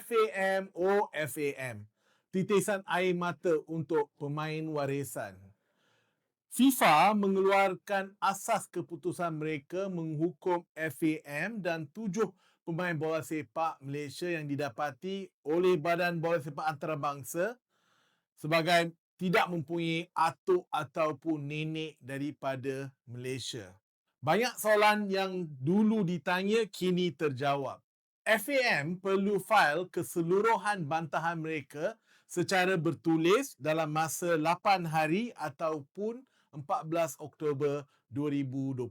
FAM, oh FAM. Titisan air mata untuk pemain warisan. FIFA mengeluarkan asas keputusan mereka menghukum FAM dan tujuh pemain bola sepak Malaysia yang didapati oleh Badan Bola Sepak Antarabangsa sebagai tidak mempunyai atuk ataupun nenek daripada Malaysia. Banyak soalan yang dulu ditanya kini terjawab. FAM perlu fail keseluruhan bantahan mereka secara bertulis dalam masa 8 hari ataupun 14 Oktober 2025.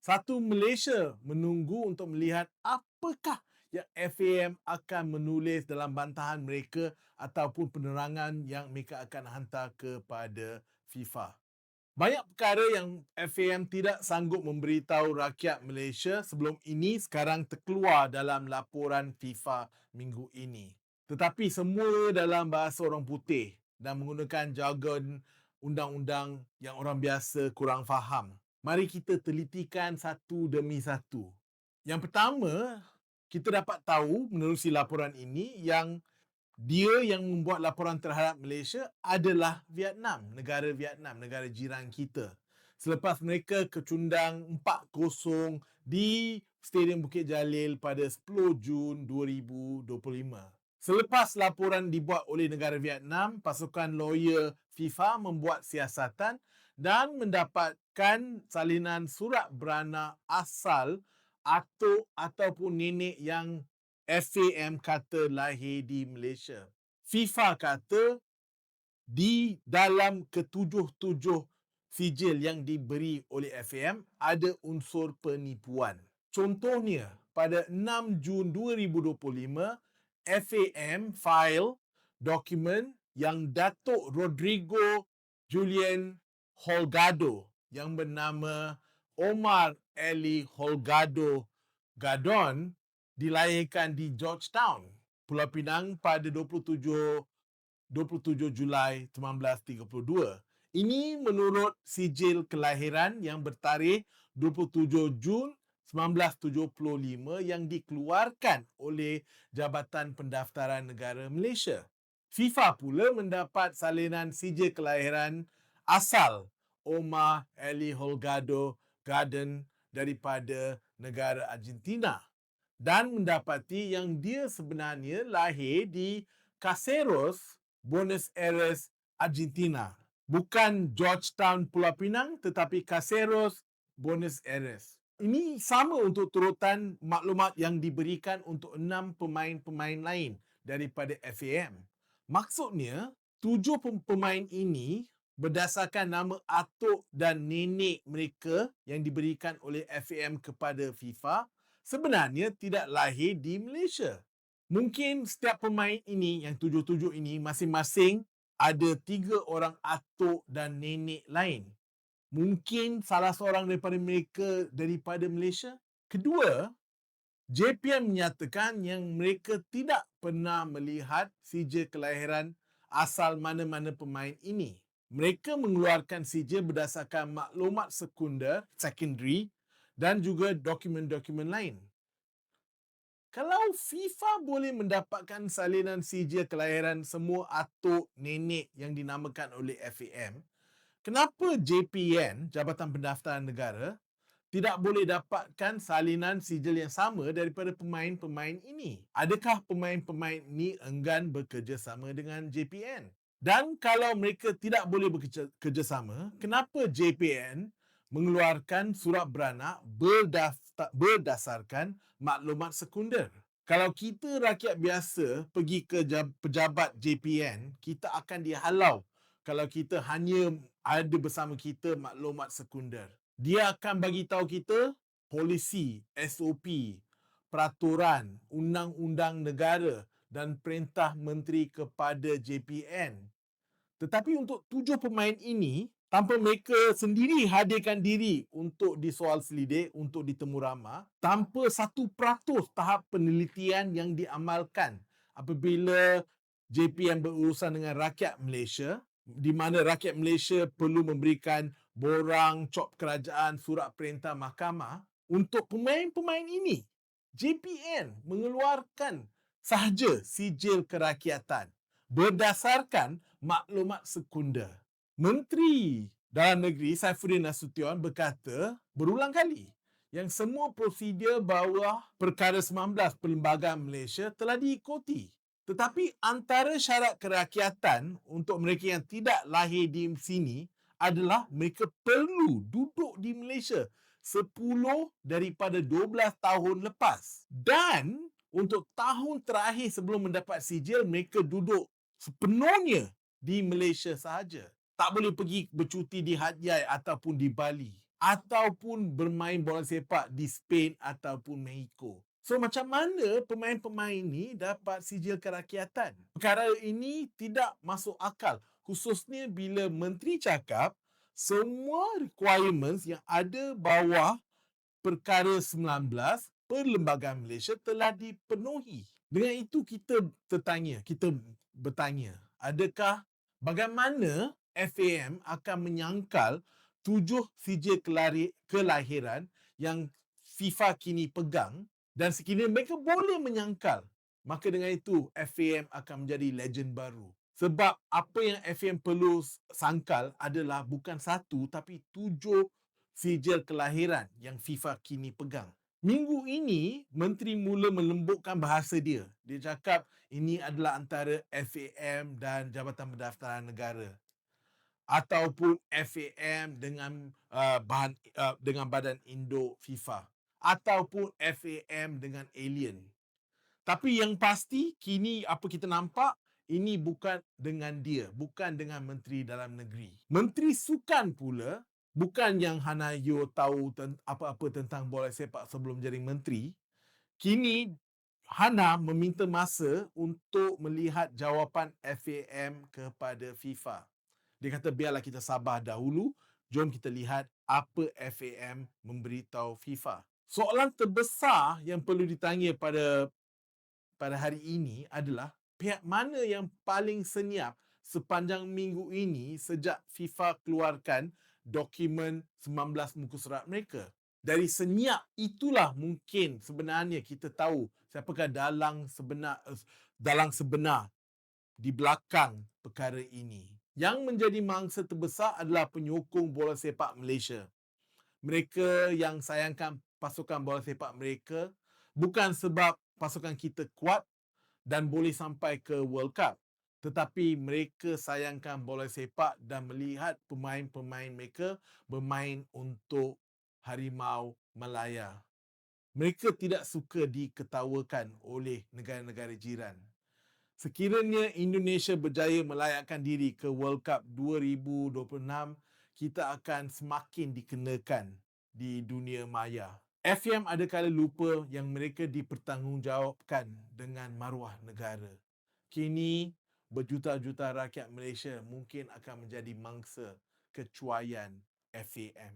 Satu Malaysia menunggu untuk melihat apakah yang FAM akan menulis dalam bantahan mereka ataupun penerangan yang mereka akan hantar kepada FIFA. Banyak perkara yang FAM tidak sanggup memberitahu rakyat Malaysia sebelum ini sekarang terkeluar dalam laporan FIFA minggu ini. Tetapi semua dalam bahasa orang putih dan menggunakan jargon undang-undang yang orang biasa kurang faham. Mari kita telitikan satu demi satu. Yang pertama, kita dapat tahu menerusi laporan ini yang dia yang membuat laporan terhadap Malaysia adalah Vietnam, negara Vietnam, negara jiran kita. Selepas mereka kecundang 4-0 di Stadium Bukit Jalil pada 10 Jun 2025. Selepas laporan dibuat oleh negara Vietnam, pasukan lawyer FIFA membuat siasatan dan mendapatkan salinan surat beranak asal atuk ataupun nenek yang FAM kata lahir di Malaysia. FIFA kata di dalam ketujuh-tujuh sijil yang diberi oleh FAM ada unsur penipuan. Contohnya, pada 6 Jun 2025, FAM file dokumen yang Datuk Rodrigo Julian Holgado yang bernama Omar Eli Holgado Gadon dilahirkan di Georgetown, Pulau Pinang pada 27 27 Julai 1932. Ini menurut sijil kelahiran yang bertarikh 27 Jun 1975 yang dikeluarkan oleh Jabatan Pendaftaran Negara Malaysia. FIFA pula mendapat salinan sijil kelahiran asal Omar Eli Holgado Garden daripada negara Argentina dan mendapati yang dia sebenarnya lahir di Caseros, Buenos Aires, Argentina. Bukan Georgetown, Pulau Pinang tetapi Caseros, Buenos Aires. Ini sama untuk turutan maklumat yang diberikan untuk enam pemain-pemain lain daripada FAM. Maksudnya, tujuh pemain ini berdasarkan nama atuk dan nenek mereka yang diberikan oleh FAM kepada FIFA sebenarnya tidak lahir di Malaysia. Mungkin setiap pemain ini yang tujuh-tujuh ini masing-masing ada tiga orang atuk dan nenek lain. Mungkin salah seorang daripada mereka daripada Malaysia. Kedua, JPM menyatakan yang mereka tidak pernah melihat sijil kelahiran asal mana-mana pemain ini. Mereka mengeluarkan sijil berdasarkan maklumat sekunder, secondary dan juga dokumen-dokumen lain. Kalau FIFA boleh mendapatkan salinan sijil kelahiran semua atuk nenek yang dinamakan oleh FAM, kenapa JPN, Jabatan Pendaftaran Negara, tidak boleh dapatkan salinan sijil yang sama daripada pemain-pemain ini? Adakah pemain-pemain ini enggan bekerjasama dengan JPN? Dan kalau mereka tidak boleh bekerjasama, kenapa JPN mengeluarkan surat beranak berdasarkan maklumat sekunder. Kalau kita rakyat biasa pergi ke pejabat JPN, kita akan dihalau kalau kita hanya ada bersama kita maklumat sekunder. Dia akan bagi tahu kita polisi, SOP, peraturan, undang-undang negara dan perintah menteri kepada JPN. Tetapi untuk tujuh pemain ini, tanpa mereka sendiri hadirkan diri untuk disoal selidik, untuk ditemu ramah, tanpa satu peratus tahap penelitian yang diamalkan apabila JPM berurusan dengan rakyat Malaysia, di mana rakyat Malaysia perlu memberikan borang, cop kerajaan, surat perintah mahkamah untuk pemain-pemain ini. JPN mengeluarkan sahaja sijil kerakyatan berdasarkan maklumat sekunder. Menteri Dalam Negeri Saifuddin Nasution berkata berulang kali yang semua prosedur bawah Perkara 19 Perlembagaan Malaysia telah diikuti. Tetapi antara syarat kerakyatan untuk mereka yang tidak lahir di sini adalah mereka perlu duduk di Malaysia 10 daripada 12 tahun lepas. Dan untuk tahun terakhir sebelum mendapat sijil, mereka duduk sepenuhnya di Malaysia sahaja. Tak boleh pergi bercuti di Hat Yai ataupun di Bali. Ataupun bermain bola sepak di Spain ataupun Mexico. So macam mana pemain-pemain ni dapat sijil kerakyatan? Perkara ini tidak masuk akal. Khususnya bila menteri cakap semua requirements yang ada bawah perkara 19 Perlembagaan Malaysia telah dipenuhi. Dengan itu kita tertanya, kita bertanya, adakah bagaimana FAM akan menyangkal tujuh sijil kelahiran yang FIFA kini pegang dan sekiranya mereka boleh menyangkal maka dengan itu FAM akan menjadi legend baru. Sebab apa yang FAM perlu sangkal adalah bukan satu tapi tujuh sijil kelahiran yang FIFA kini pegang. Minggu ini, Menteri mula melembutkan bahasa dia. Dia cakap ini adalah antara FAM dan Jabatan Pendaftaran Negara ataupun FAM dengan uh, bahan uh, dengan Badan Indo FIFA ataupun FAM dengan alien. Tapi yang pasti kini apa kita nampak ini bukan dengan dia, bukan dengan Menteri Dalam Negeri. Menteri Sukan pula bukan yang Hana Yo tahu ten- apa-apa tentang bola sepak sebelum jadi menteri. Kini Hana meminta masa untuk melihat jawapan FAM kepada FIFA. Dia kata biarlah kita sabar dahulu, jom kita lihat apa FAM memberitahu FIFA. Soalan terbesar yang perlu ditanya pada pada hari ini adalah pihak mana yang paling senyap sepanjang minggu ini sejak FIFA keluarkan dokumen 19 muka surat mereka. Dari senyap itulah mungkin sebenarnya kita tahu siapakah dalang sebenar eh, dalang sebenar di belakang perkara ini. Yang menjadi mangsa terbesar adalah penyokong bola sepak Malaysia. Mereka yang sayangkan pasukan bola sepak mereka bukan sebab pasukan kita kuat dan boleh sampai ke World Cup tetapi mereka sayangkan bola sepak dan melihat pemain-pemain mereka bermain untuk Harimau Malaya. Mereka tidak suka diketawakan oleh negara-negara jiran. Sekiranya Indonesia berjaya melayakkan diri ke World Cup 2026, kita akan semakin dikenakan di dunia maya. FAM ada kala lupa yang mereka dipertanggungjawabkan dengan maruah negara. Kini berjuta-juta rakyat Malaysia mungkin akan menjadi mangsa kecuaian FAM.